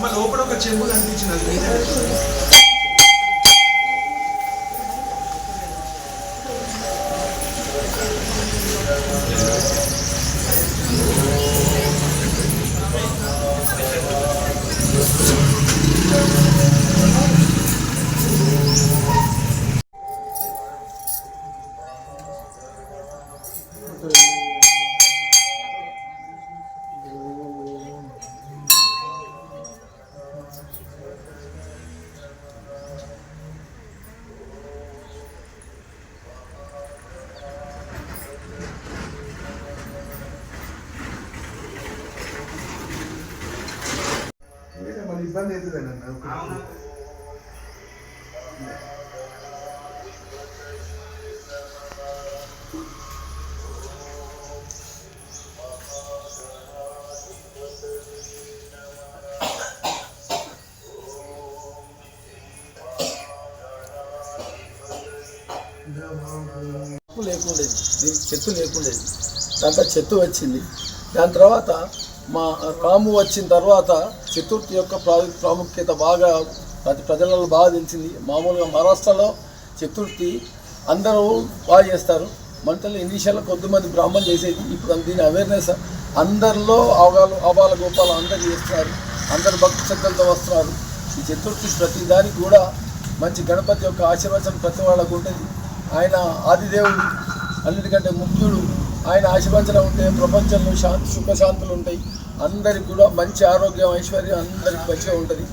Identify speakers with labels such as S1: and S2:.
S1: అమ్మ లోపల ఒక చెంబు కనిపించింది అది మీదే. మీదే ఇబ్బంది అవుతుందండి
S2: చెట్టు లేకుండేది. దీనికి చెట్టు లేకుండేది. దాంట్లో చెట్టు వచ్చింది. దాని తర్వాత మా రాము వచ్చిన తర్వాత చతుర్థి యొక్క ప్రాముఖ్యత బాగా ప్రతి ప్రజలలో బాగా తెలిసింది. మామూలుగా మహారాష్ట్రలో చతుర్థి అందరూ బాగా చేస్తారు. మంటలు ఇనీషియల్ కొద్దిమంది బ్రాహ్మణ్ చేసేది. ఇప్పుడు దీని అవేర్నెస్ అందరిలో అవగాలు అవాల గోపాలు అందరు చేస్తున్నారు. అందరు భక్తి శ్రద్ధలతో వస్తున్నారు. ఈ చతుర్థి ప్రతి దానికి కూడా మంచి గణపతి యొక్క ఆశీర్వచనం ప్రతి వాళ్ళకు ఉంటుంది. ఆయన ఆదిదేవుడు అన్నిటికంటే ముఖ్యుడు ఆయన ఆశీర్వచనం ఉంటే ప్రపంచంలో శాంతి సుఖశాంతులు ఉంటాయి. అందరికి కూడా మంచి ఆరోగ్యం ఐశ్వర్యం అందరికి మంచిగా ఉంటుంది.